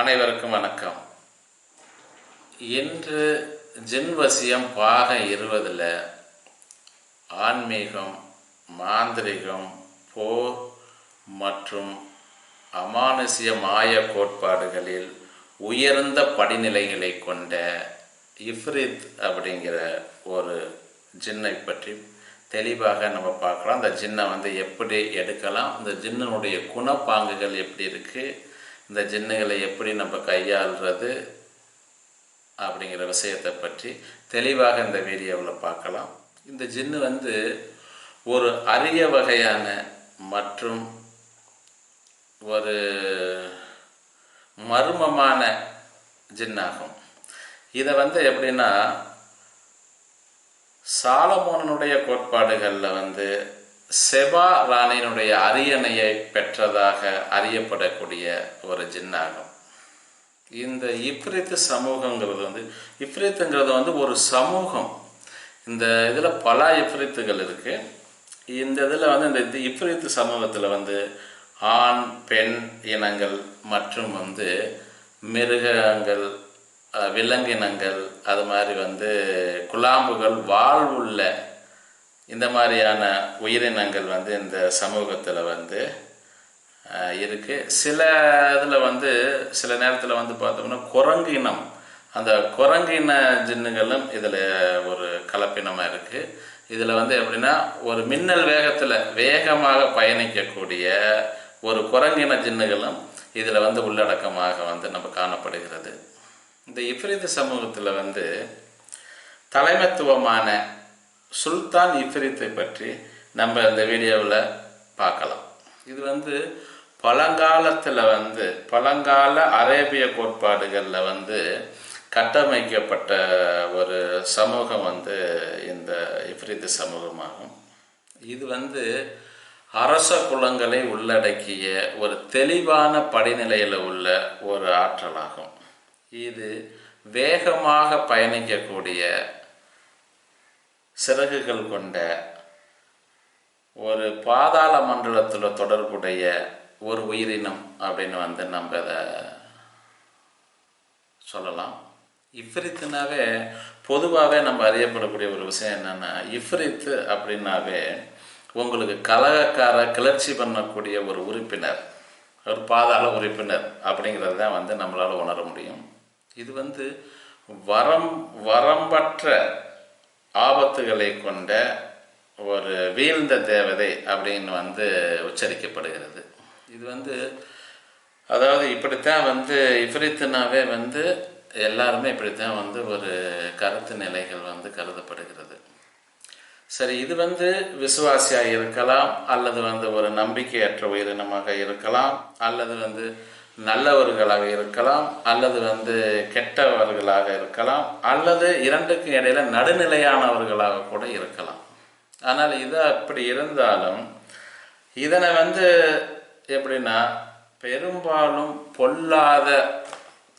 அனைவருக்கும் வணக்கம். இன்று ஜின்வசியம் பாகம் இருபதில் ஆன்மீகம் மாந்திரிகம் போர் மற்றும் அமானுஷ்ய மாய கோட்பாடுகளில் உயர்ந்த படிநிலைகளை கொண்ட இஃப்ரித் அப்படிங்கிற ஒரு ஜின்னை பற்றி தெளிவாக நம்ம பார்க்கலாம். அந்த ஜின்னை வந்து எப்படி எடுக்கலாம்? இந்த ஜின்னனுடைய குணப்பாங்குகள் எப்படி இருக்குது இந்த ஜின்னுகளை எப்படி நம்ம கையாளுறது அப்படிங்கிற விஷயத்தை பற்றி தெளிவாக இந்த வீடியோவில் பார்க்கலாம். இந்த ஜின்னு வந்து ஒரு அரிய வகையான மற்றும் ஒரு மர்மமான ஜின்னாகும். இதை வந்து எப்படின்னா சாலமோனனுடைய கோட்பாடுகளில் வந்து செபா ராணியினுடைய அரியணையை பெற்றதாக அறியப்படக்கூடிய ஒரு ஜின்னாகும். இந்த இப்ரித்து சமூகங்கிறது வந்து இப்ரித்துங்கிறது வந்து ஒரு சமூகம். இந்த இதில் பல இப்ரித்துகள் இருக்குது இந்த இதில் வந்து இந்த இது இப்ரித்து சமூகத்தில் வந்து ஆண் பெண் இனங்கள் மற்றும் வந்து மிருகங்கள் விலங்கினங்கள் அது மாதிரி வந்து குழாம்புகள் வாழ்வுள்ள இந்த மாதிரியான உயிரினங்கள் வந்து இந்த சமூகத்தில் வந்து இருக்குது சில இதில் வந்து சில நேரத்தில் வந்து பார்த்தோம்னா குரங்கு இனம். அந்த குரங்கு இன ஜின்னுகளும் இதில் ஒரு கலப்பினமாக இருக்குது இதில் வந்து எப்படின்னா ஒரு மின்னல் வேகத்தில் வேகமாக பயணிக்கக்கூடிய ஒரு குரங்கின ஜின்னுகளும் இதில் வந்து உள்ளடக்கமாக வந்து நம்ம காணப்படுகிறது. இந்த இஃப்ரீத் சமூகத்தில் வந்து தலைமைத்துவமான சுல்தான் இஃபரித்தை பற்றி நம்ம இந்த வீடியோவில் பார்க்கலாம். இது வந்து பழங்காலத்தில் வந்து பழங்கால அரேபிய கோட்பாடுகளில் வந்து கட்டமைக்கப்பட்ட ஒரு சமூகம் வந்து இந்த இஃப்ரித்து சமூகமாகும். இது வந்து அரச குலங்களை உள்ளடக்கிய ஒரு தெளிவான படிநிலையில் உள்ள ஒரு ஆற்றலாகும். இது வேகமாக பயணிக்கக்கூடிய சிறகுகள் கொண்ட ஒரு பாதாள மண்டலத்தில் தொடர்புடைய ஒரு உயிரினம் அப்படின்னு வந்து நம்ம இதை சொல்லலாம். இஃப்ரித்துனாவே பொதுவாகவே நம்ம அறியப்படக்கூடிய ஒரு விஷயம் என்னென்னா இஃப்ரித்து அப்படின்னாவே உங்களுக்கு கலகக்கார கிளர்ச்சி பண்ணக்கூடிய ஒரு உறுப்பினர் ஒரு பாதாள உறுப்பினர் அப்படிங்கிறது தான் வந்து நம்மளால் உணர முடியும். இது வந்து வரம் வரம்பற்ற ஆபத்துகளை கொண்ட ஒரு வீழ்ந்த தேவதை அப்படின்னு வந்து உச்சரிக்கப்படுகிறது. இது வந்து அதாவது இப்படித்தான் வந்து இஃப்ரித்துனாவே வந்து எல்லாருமே இப்படித்தான் வந்து ஒரு கருத்து நிலைகள் வந்து கருதப்படுகிறது. சரி இது வந்து விசுவாசியாக இருக்கலாம் அல்லது வந்து ஒரு நம்பிக்கையற்ற உயிரினமாக இருக்கலாம் அல்லது வந்து நல்லவர்களாக இருக்கலாம் அல்லது வந்து கெட்டவர்களாக இருக்கலாம் அல்லது இரண்டுக்கும் இடையில நடுநிலையானவர்களாக கூட இருக்கலாம். ஆனால் இது அப்படி இருந்தாலும் இதனை வந்து எப்படின்னா பெரும்பாலும் பொல்லாத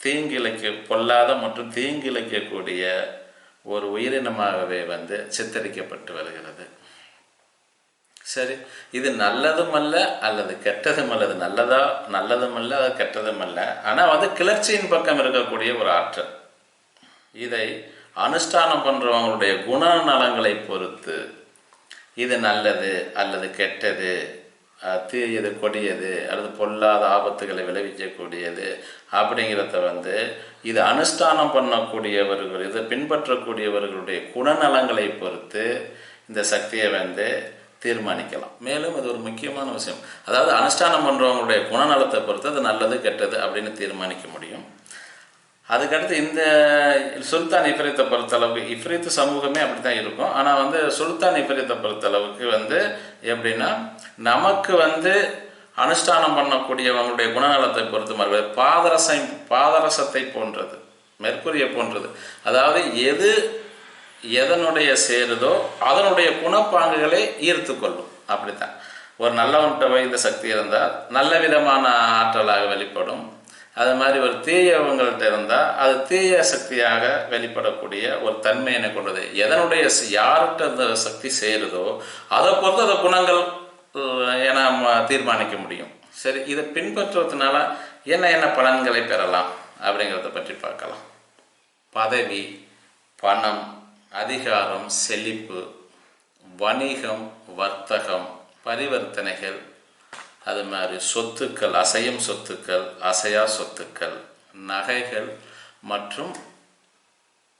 தீங்கிழைக்க பொல்லாத மற்றும் தீங்கிழைக்கக்கூடிய ஒரு உயிரினமாகவே வந்து சித்தரிக்கப்பட்டு வருகிறது. சரி. இது நல்லதும் அல்ல அல்லது கெட்டதும் அல்லது நல்லதா நல்லதும் அல்ல அது கெட்டதும் அல்ல. ஆனால் வந்து கிளர்ச்சியின் பக்கம் இருக்கக்கூடிய ஒரு ஆற்றல். இதை அனுஷ்டானம் பண்ணுறவங்களுடைய குணநலங்களை பொறுத்து இது நல்லது அல்லது கெட்டது தீயது கொடியது அல்லது பொல்லாத ஆபத்துகளை விளைவிக்கக்கூடியது அப்படிங்கிறத வந்து இது அனுஷ்டானம் பண்ணக்கூடியவர்கள் இதை பின்பற்றக்கூடியவர்களுடைய குணநலங்களை பொறுத்து இந்த சக்தியை வந்து தீர்மானிக்கலாம். மேலும் இது ஒரு முக்கியமான விஷயம். அதாவது அனுஷ்டானம் பண்ணுறவங்களுடைய குணநலத்தை பொறுத்து அது நல்லது கெட்டது அப்படின்னு தீர்மானிக்க முடியும். அதுக்கடுத்து இந்த சுல்தான் இஃப்ரீத்தை பொறுத்தளவுக்கு இஃப்ரீத்து சமூகமே அப்படி தான் இருக்கும். ஆனால் வந்து சுல்தான் இஃப்ரீத்தை பொறுத்தளவுக்கு வந்து எப்படின்னா நமக்கு வந்து அனுஷ்டானம் பண்ணக்கூடியவங்களுடைய குணநலத்தை பொறுத்து மாதிரி பாதரசை பாதரசத்தை போன்றது மெர்க்குரியை போன்றது. அதாவது எது எதனுடைய சேருதோ அதனுடைய குணப்பாங்குகளை ஈர்த்து கொள்ளும் அப்படித்தான். ஒரு நல்லவன்கிட்ட போய் இந்த சக்தி இருந்தால் நல்ல விதமான ஆற்றலாக வெளிப்படும். அது மாதிரி ஒரு தீயவங்கள்ட்ட இருந்தால் அது தீய சக்தியாக வெளிப்படக்கூடிய ஒரு தன்மையினை கொண்டது. எதனுடைய யார்கிட்ட அந்த சக்தி சேருதோ அதை பொறுத்து அந்த குணங்கள் என தீர்மானிக்க முடியும். சரி இதை பின்பற்றுவதனால என்ன என்ன பலன்களை பெறலாம் அப்படிங்கிறத பற்றி பார்க்கலாம். பதவி பணம் அதிகாரம் செழிப்பு வணிகம் வர்த்தகம் பரிவர்த்தனைகள் அது மாதிரி சொத்துக்கள் அசையும் சொத்துக்கள் அசையா சொத்துக்கள் நகைகள் மற்றும்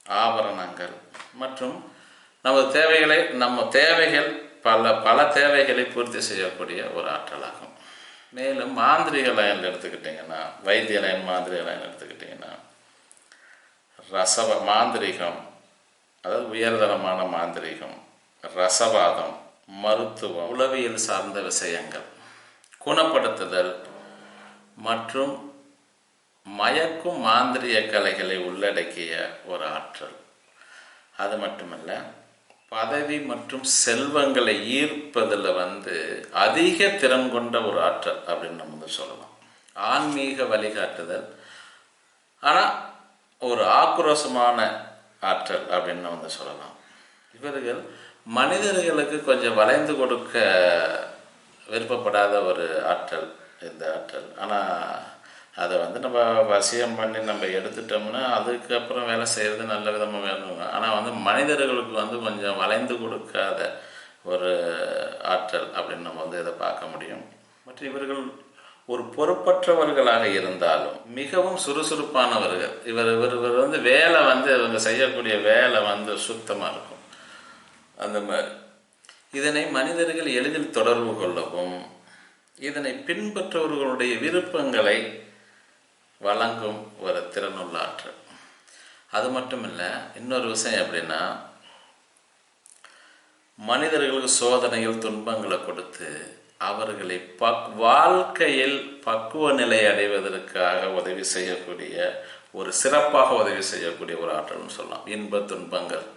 ஆபரணங்கள் மற்றும் நமது தேவைகளை நம்ம தேவைகள் பல பல தேவைகளை பூர்த்தி செய்யக்கூடிய ஒரு ஆற்றலாகும். மேலும் மாந்திரிக லைன் எடுத்துக்கிட்டிங்கன்னா வைத்திய லைன் மாந்திரிக லைன் எடுத்துக்கிட்டிங்கன்னா ரசவ மாந்திரிகம் அதாவது உயர்தரமான மாந்திரிகம் ரசவாதம் மருத்துவம் உளவியல் சார்ந்த விஷயங்கள் குணப்படுத்துதல் மற்றும் மயக்கும் மாந்திரிய கலைகளை உள்ளடக்கிய ஒரு ஆற்றல். அது மட்டுமல்ல பதவி மற்றும் செல்வங்களை ஈர்ப்பதில் வந்து அதிக திறன் கொண்ட ஒரு ஆற்றல் அப்படின்னு நம்ம வந்து சொல்லலாம். ஆன்மீக வழிகாட்டுதல். ஆனால் ஒரு ஆக்ரோஷமான ஆற்றல் அப்படின்னு வந்து சொல்லலாம். இவர்கள் மனிதர்களுக்கு கொஞ்சம் வளைந்து கொடுக்க விருப்பப்படாத ஒரு ஆற்றல் இந்த ஆற்றல். ஆனால் அதை வந்து நம்ம வசியம் பண்ணி நம்ம எடுத்துட்டோம்னா அதுக்கப்புறம் வேலை செய்கிறது நல்ல விதமாக வேணும் ஆனால் வந்து மனிதர்களுக்கு வந்து கொஞ்சம் வளைந்து கொடுக்காத ஒரு ஆற்றல் அப்படின்னு நம்ம வந்து இதை பார்க்க முடியும். மற்றும் இவர்கள் ஒரு பொறுப்பற்றவர்களாக இருந்தாலும் மிகவும் சுறுசுறுப்பானவர்கள். இவர் இவர் இவர் வந்து வேலை வந்து இவங்க செய்யக்கூடிய வேலை வந்து சுத்தமாக இருக்கும். அந்த மாதிரி இதனை மனிதர்கள் எளிதில் தொடர்பு கொள்ளவும் இதனை பின்பற்றவர்களுடைய விருப்பங்களை வழங்கும் ஒரு திறனுள்ள ஆற்றல் அது மட்டும் இல்லை இன்னொரு விஷயம் எப்படின்னா மனிதர்களுக்கு சோதனைகள் துன்பங்களை கொடுத்து அவர்களை பக் வாழ்க்கையில் பக்குவ நிலை அடைவதற்காக உதவி செய்யக்கூடிய ஒரு சிறப்பாக உதவி செய்யக்கூடிய ஒரு ஆற்றல்னு சொல்லலாம். இன்ப துன்பங்கள்.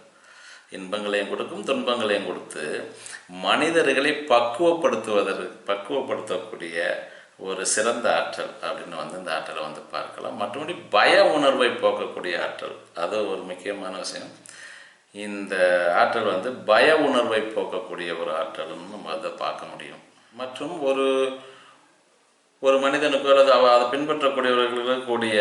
இன்பங்களையும் கொடுக்கும் துன்பங்களையும் கொடுத்து மனிதர்களை பக்குவப்படுத்துவதற்கு பக்குவப்படுத்தக்கூடிய ஒரு சிறந்த ஆற்றல் அப்படின்னு வந்து இந்த ஆற்றலை வந்து பார்க்கலாம். மற்றபடி பய உணர்வை போக்கக்கூடிய ஆற்றல். அது ஒரு முக்கியமான விஷயம். இந்த ஆற்றல் வந்து பய உணர்வை போக்கக்கூடிய ஒரு ஆற்றல்னு நம்ம அதை பார்க்க முடியும். மற்றும் ஒரு ஒரு மனிதனுக்கு அல்லது அவ அதை பின்பற்றக்கூடியவர்களுக்கு கூடிய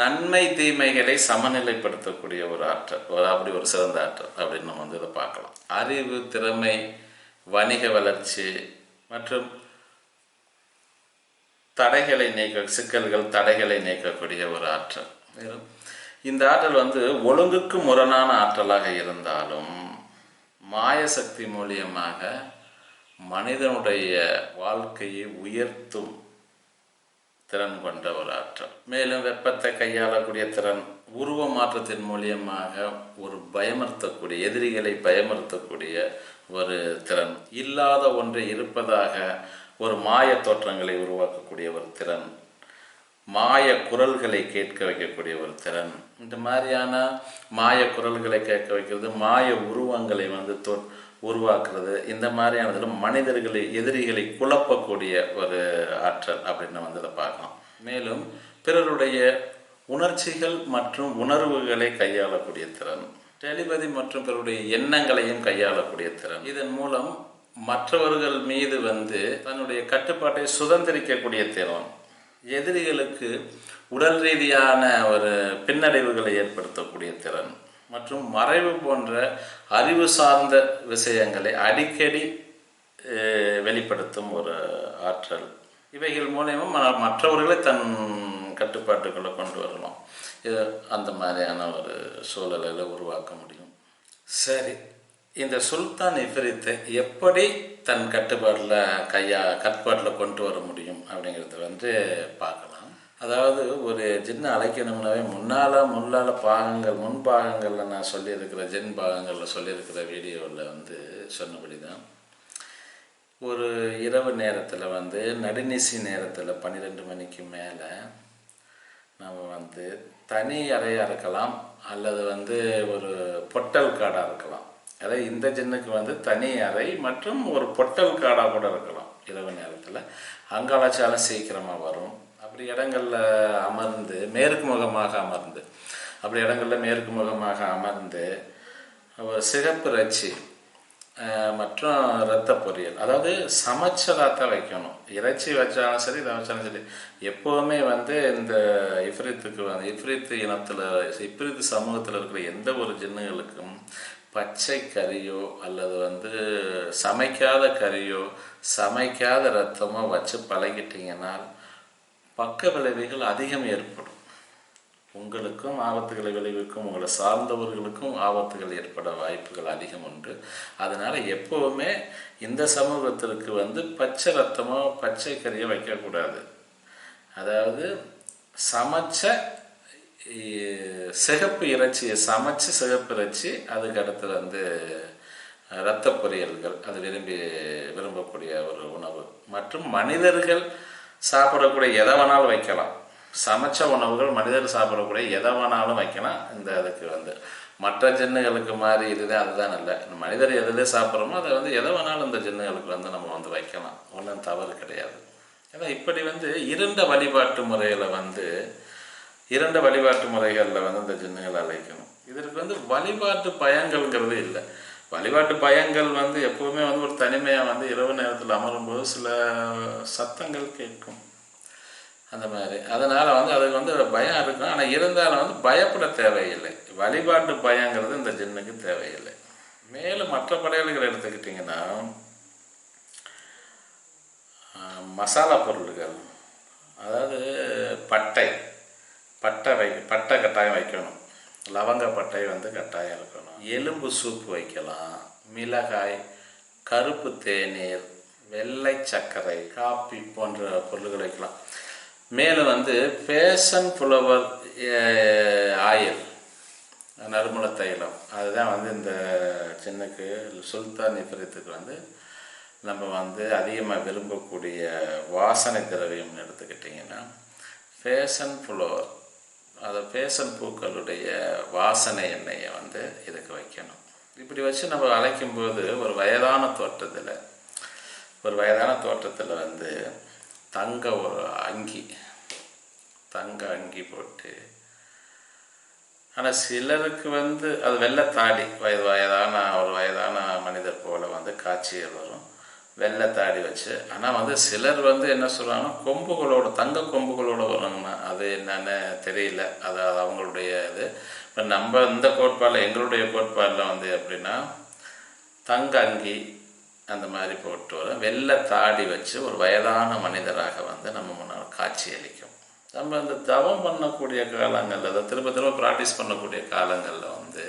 நன்மை தீமைகளை சமநிலைப்படுத்தக்கூடிய ஒரு ஆற்றல் ஒரு அப்படி ஒரு சிறந்த ஆற்றல் அப்படின்னு நம்ம வந்து இதை பார்க்கலாம். அறிவு திறமை வணிக வளர்ச்சி மற்றும் தடைகளை நீக்க சிக்கல்கள் தடைகளை நீக்கக்கூடிய ஒரு ஆற்றல். இந்த ஆற்றல் வந்து ஒழுங்குக்கு முரணான ஆற்றலாக இருந்தாலும் மாய சக்தி மூலியமாக மனிதனுடைய வாழ்க்கையை உயர்த்தும் திறன் கொண்ட ஒரு ஆற்றல் மேலும் வெப்பத்தை கையாளக்கூடிய திறன் உருவ மாற்றத்தின் மூலியமாக ஒரு பயமர்த்தக்கூடிய எதிரிகளை பயமர்த்தக்கூடிய ஒரு திறன். இல்லாத ஒன்றை இருப்பதாக ஒரு மாய தோற்றங்களை உருவாக்கக்கூடிய ஒரு திறன். மாய குரல்களை கேட்க வைக்கக்கூடிய ஒரு திறன். இந்த மாதிரியான மாய குரல்களை கேட்க வைக்கிறது மாய உருவங்களை வந்து தோ உருவாக்குறது. இந்த மாதிரியானதில் மனிதர்களை எதிரிகளை குழப்பக்கூடிய ஒரு ஆற்றல் அப்படின்னு வந்து இதை பார்க்கலாம் மேலும் பிறருடைய உணர்ச்சிகள் மற்றும் உணர்வுகளை கையாளக்கூடிய திறன் டெலிபதி மற்றும் பிறருடைய எண்ணங்களையும் கையாளக்கூடிய திறன். இதன் மூலம் மற்றவர்கள் மீது வந்து தன்னுடைய கட்டுப்பாட்டை சுதந்திரிக்கக்கூடிய திறன் எதிரிகளுக்கு உடல் ரீதியான ஒரு பின்னடைவுகளை ஏற்படுத்தக்கூடிய திறன் மற்றும் மறைவு போன்ற அறிவு சார்ந்த விஷயங்களை அடிக்கடி வெளிப்படுத்தும் ஒரு ஆற்றல். இவைகள் மூலயமா ம- மற்றவர்களை தன் கட்டுப்பாட்டுக்குள்ளே கொண்டு வரலாம் இது அந்த மாதிரியான ஒரு சூழலில் உருவாக்க முடியும். சரி. இந்த சுல்தான் இஃபரித்தை எப்படி தன் கட்டுப்பாட்டில் கையா கட்டுப்பாட்டில் கொண்டு வர முடியும் அப்படிங்கிறத வந்து பார்க்கலாம். அதாவது ஒரு ஜின்னை அழைக்கணும்னாவே முன்னால் முன்னால் பாகங்கள் முன் பாகங்களில் நான் சொல்லியிருக்கிற ஜென் பாகங்களில் சொல்லியிருக்கிற வீடியோவில் வந்து சொன்னபடி தான் ஒரு இரவு நேரத்தில் வந்து நடுநிசி நேரத்தில் பன்னிரெண்டு மணிக்கு மேலே நம்ம வந்து தனி அறையாக இருக்கலாம் அல்லது வந்து ஒரு பொட்டல் காடாக இருக்கலாம். அதாவது இந்த ஜின்னுக்கு வந்து தனி அறை மற்றும் ஒரு பொட்டல் காடாக கூட இருக்கலாம் இரவு நேரத்தில். அங்காளாச்சாலும் சீக்கிரமாக வரும். அப்படி இடங்களில் அமர்ந்து மேற்கு முகமாக அமர்ந்து அப்படி இடங்களில் மேற்கு முகமாக அமர்ந்து சிகப்பு ரச்சி மற்றும் இரத்த பொரியல். அதாவது சமைச்சதாக தான் வைக்கணும். இறைச்சி வச்சாலும் சரி இதை வச்சாலும் சரி எப்போவுமே வந்து இந்த இஃப்ரித்துக்கு வந்து இஃப்ரித்து இனத்தில் இஃப்ரித்து சமூகத்தில் இருக்கிற எந்த ஒரு ஜின்னுகளுக்கும் பச்சை கறியோ அல்லது வந்து சமைக்காத கறியோ சமைக்காத ரத்தமோ வச்சு பழகிட்டீங்கன்னா பக்க விளைவுகள் அதிகம் ஏற்படும். உங்களுக்கும் ஆபத்துகளை விளைவிக்கும் உங்களை சார்ந்தவர்களுக்கும் ஆபத்துகள் ஏற்பட வாய்ப்புகள் அதிகம் உண்டு. அதனால் எப்போவுமே இந்த சமூகத்திற்கு வந்து பச்சை ரத்தமோ பச்சை கறியோ வைக்கக்கூடாது. அதாவது சமைச்ச சிகப்பு இறைச்சியை சமைச்சு சிகப்பு இறைச்சி அதுக்கு அடுத்து வந்து ரத்த பொரியல்கள் அது விரும்பி விரும்பக்கூடிய ஒரு உணவு. மற்றும் மனிதர்கள் சாப்பிடக்கூடிய எதை வேணாலும் வைக்கலாம். சமைச்ச உணவுகள் மனிதர் சாப்பிடக்கூடிய எதை வேணாலும் வைக்கலாம். இந்த அதுக்கு வந்து மற்ற ஜின்னுகளுக்கு மாதிரி இதுதான் அதுதான் இல்லை. மனிதர் எதில் சாப்பிட்றோமோ அதை வந்து எதை வேணாலும் இந்த ஜின்னுகளுக்கு வந்து நம்ம வந்து வைக்கலாம். ஒன்றும் தவறு கிடையாது. ஏன்னா இப்படி வந்து இரண்ட வழிபாட்டு முறையில் வந்து இரண்ட வழிபாட்டு முறைகளில் வந்து இந்த ஜின்னுகளை அழைக்கணும். இதற்கு வந்து வழிபாட்டு பயங்கள்ங்கிறது இல்லை. வழிபாட்டு பயங்கள் வந்து எப்பவுமே வந்து ஒரு தனிமையாக வந்து இரவு நேரத்தில் அமரும்போது சில சத்தங்கள் கேட்கும். அந்த மாதிரி. அதனால் வந்து அதுக்கு வந்து பயம் இருக்கும் ஆனால் இருந்தாலும் வந்து பயப்பட தேவையில்லை. வழிபாட்டு பயங்கிறது இந்த ஜின்னுக்கு தேவையில்லை. மேலும் மற்ற படையல்கள் எடுத்துக்கிட்டிங்கன்னா மசாலா பொருள்கள். அதாவது பட்டை பட்டை வை பட்டை கட்டாயம் வைக்கணும். லவங்கப்பட்டை வந்து கட்டாயம் இருக்கணும். எலும்பு சூப்பு வைக்கலாம். மிளகாய் கருப்பு தேநீர் வெள்ளை சர்க்கரை காப்பி போன்ற பொருள்கள் வைக்கலாம். மேலும் வந்து பேஷன் புலவர் ஆயில் நறுமண தைலம். அதுதான் வந்து இந்த சின்னக்கு சுல்தான் இஃபரித்துக்கு வந்து நம்ம வந்து அதிகமாக விரும்பக்கூடிய வாசனை திரவியம் எடுத்துக்கிட்டிங்கன்னா ஃபேஷன் ஃப்ளோர் அதை பேசன் பூக்களுடைய வாசனை எண்ணெயை வந்து இதுக்கு வைக்கணும்? இப்படி வச்சு நம்ம அழைக்கும்போது ஒரு வயதான தோட்டத்தில் ஒரு வயதான தோட்டத்தில் வந்து தங்க ஒரு அங்கி தங்க அங்கி போட்டு ஆனால் சிலருக்கு வந்து அது வெள்ளை தாடி வயது வயதான ஒரு வயதான மனிதர் போல வந்து காட்சிகள் வரும். வெள்ளை தாடி வச்சு. ஆனால் வந்து சிலர் வந்து என்ன சொல்கிறாங்கன்னா கொம்புகளோட தங்க கொம்புகளோட வருங்கண்ணா அது என்னன்னு தெரியல. அது அது அவங்களுடைய இது. இப்போ நம்ம இந்த கோட்பாடில் எங்களுடைய கோட்பாடில் வந்து எப்படின்னா தங்க அங்கி அந்த மாதிரி போட்டு வர வெள்ளை தாடி வச்சு ஒரு வயதான மனிதராக வந்து நம்ம முன்னால் காட்சி அளிக்கும் நம்ம இந்த தவம் பண்ணக்கூடிய காலங்களில் அதை திரும்ப திரும்ப ப்ராக்டிஸ் பண்ணக்கூடிய காலங்களில் வந்து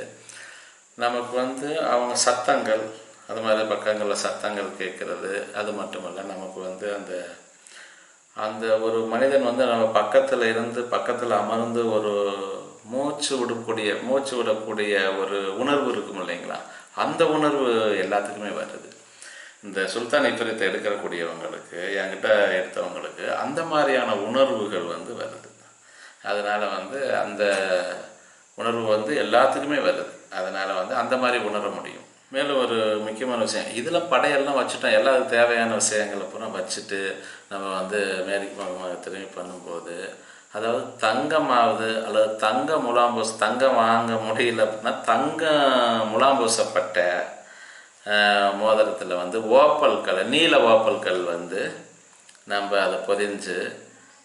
நமக்கு வந்து அவங்க சத்தங்கள் அது மாதிரி பக்கங்களில் சத்தங்கள் கேட்குறது. அது மட்டுமல்ல நமக்கு வந்து அந்த அந்த ஒரு மனிதன் வந்து நம்ம பக்கத்தில் இருந்து பக்கத்தில் அமர்ந்து ஒரு மூச்சு விடக்கூடிய மூச்சு விடக்கூடிய ஒரு உணர்வு இருக்கும் இல்லைங்களா? அந்த உணர்வு எல்லாத்துக்குமே வருது. இந்த சுல்தான் இஃபரித்தை எடுக்கக்கூடியவங்களுக்கு என்கிட்ட எடுத்தவங்களுக்கு அந்த மாதிரியான உணர்வுகள் வந்து வருது. அதனால் வந்து அந்த உணர்வு வந்து எல்லாத்துக்குமே வருது. அதனால் வந்து அந்த மாதிரி உணர முடியும். மேலும் ஒரு முக்கியமான விஷயம். இதில் படையெல்லாம் வச்சுட்டோம் எல்லா தேவையான விஷயங்களை பூரா வச்சுட்டு நம்ம வந்து மேரிக்கு பக்கமாக திரும்பி பண்ணும்போது அதாவது தங்கமாவது அல்லது தங்க முலாம்பூஸ் தங்கம் வாங்க முடியல அப்படின்னா தங்க முலாம்பூசப்பட்ட மோதிரத்தில் வந்து ஓப்பல் கல் நீல ஓப்பல் கல் வந்து நம்ம அதை பொதிஞ்சு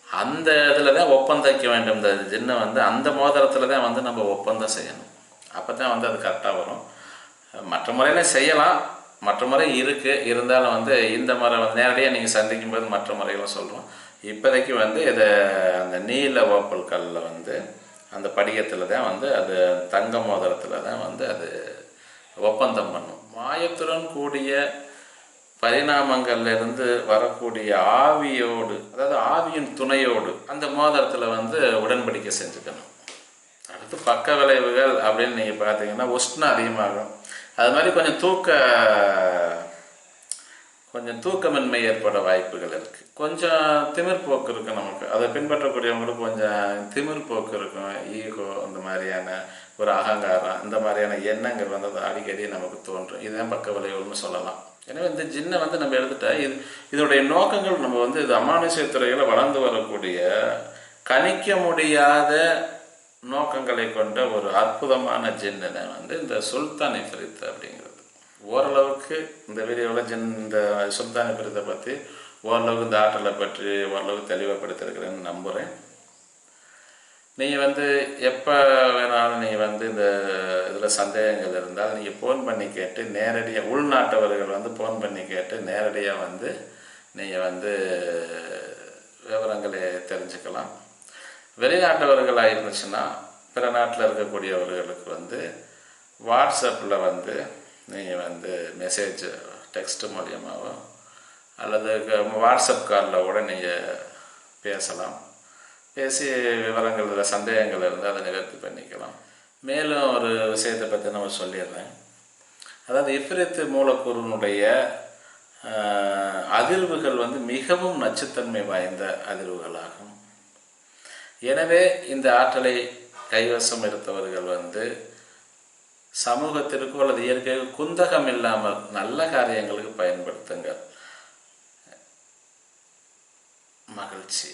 அந்த இதில் தான் ஒப்பந்தம் வைக்க வேண்டும். இந்த ஜின்னை வந்து அந்த மோதிரத்தில் தான் வந்து நம்ம ஒப்பந்தம் செய்யணும். அப்போ தான் வந்து அது கரெக்டாக வரும். மற்ற முறையில் செய்யலாம். மற்ற முறை இருக்குது இருந்தாலும் வந்து இந்த முறை வந்து நேரடியாக நீங்கள் சந்திக்கும் போது மற்ற முறைகளும் சொல்கிறோம் இப்போதைக்கு வந்து இதை அந்த நீல ஓப்பல் கல்லில் வந்து அந்த படிகத்தில் தான் வந்து அது தங்க மோதிரத்தில் தான் வந்து அது ஒப்பந்தம் பண்ணும். மாயத்துடன் கூடிய பரிணாமங்கள்லேருந்து வரக்கூடிய ஆவியோடு அதாவது ஆவியின் துணையோடு அந்த மோதிரத்தில் வந்து உடன்படிக்கை செஞ்சுக்கணும். அடுத்து பக்க விளைவுகள் அப்படின்னு நீங்கள் பார்த்தீங்கன்னா உஷ்ணம் அதிகமாகும். அது மாதிரி கொஞ்சம் தூக்க கொஞ்சம் தூக்கமின்மை ஏற்பட வாய்ப்புகள் இருக்குது கொஞ்சம் திமிர் போக்கு இருக்குது நமக்கு. அதை பின்பற்றக்கூடியவங்களுக்கு கொஞ்சம் திமிர் போக்கு இருக்கும். ஈகோ அந்த மாதிரியான ஒரு அகங்காரம் இந்த மாதிரியான எண்ணங்கள் வந்து அது அடிக்கடி நமக்கு தோன்றும். இதுதான் பக்க விளைவுகள்னு சொல்லலாம். எனவே இந்த ஜின்னை வந்து நம்ம எடுத்துட்டா இது இதோடைய நோக்கங்கள் நம்ம வந்து இது அமானுஷ்ய துறையில் வளர்ந்து வரக்கூடிய கணிக்க முடியாத நோக்கங்களை கொண்ட ஒரு அற்புதமான ஜின்னனை வந்து இந்த சுல்தான் இஃபரித் அப்படிங்கிறது. ஓரளவுக்கு இந்த வீடியோவில் ஜின் இந்த சுல்தான் இஃபரித்தை பற்றி ஓரளவுக்கு இந்த ஆற்றலை பற்றி ஓரளவுக்கு தெளிவுபடுத்திருக்கிறேன்னு நம்புகிறேன் நீங்கள் வந்து எப்போ வேணாலும் நீங்கள் வந்து இந்த இதில் சந்தேகங்கள் இருந்தால் நீங்கள் ஃபோன் பண்ணி கேட்டு நேரடியாக உள்நாட்டவர்கள் வந்து ஃபோன் பண்ணி கேட்டு நேரடியாக வந்து நீங்கள் வந்து விவரங்களை தெரிஞ்சுக்கலாம். வெளிநாட்டவர்களாக இருந்துச்சுன்னா பிற நாட்டில் இருக்கக்கூடியவர்களுக்கு வந்து வாட்ஸ்அப்பில் வந்து நீங்கள் வந்து மெசேஜ் டெக்ஸ்ட் மூலியமாகவும் அல்லது க- வாட்ஸ்அப் காலில் கூட நீங்கள் பேசலாம். பேசி விவரங்கள் இதில் சந்தேகங்கள் இருந்தால் அதை நிவர்த்தி பண்ணிக்கலாம். மேலும் ஒரு விஷயத்தை பற்றி நான் சொல்லிடுறேன். அதாவது இஃப்ரித்து மூலக்கூறினுடைய அதிர்வுகள் வந்து மிகவும் நச்சுத்தன்மை வாய்ந்த அதிர்வுகளாகும். எனவே இந்த ஆற்றலை கைவசம் எடுத்தவர்கள் வந்து சமூகத்திற்கோ அல்லது இயற்கைக்கு குந்தகம் இல்லாமல் நல்ல காரியங்களுக்கு பயன்படுத்துங்கள். மகிழ்ச்சி.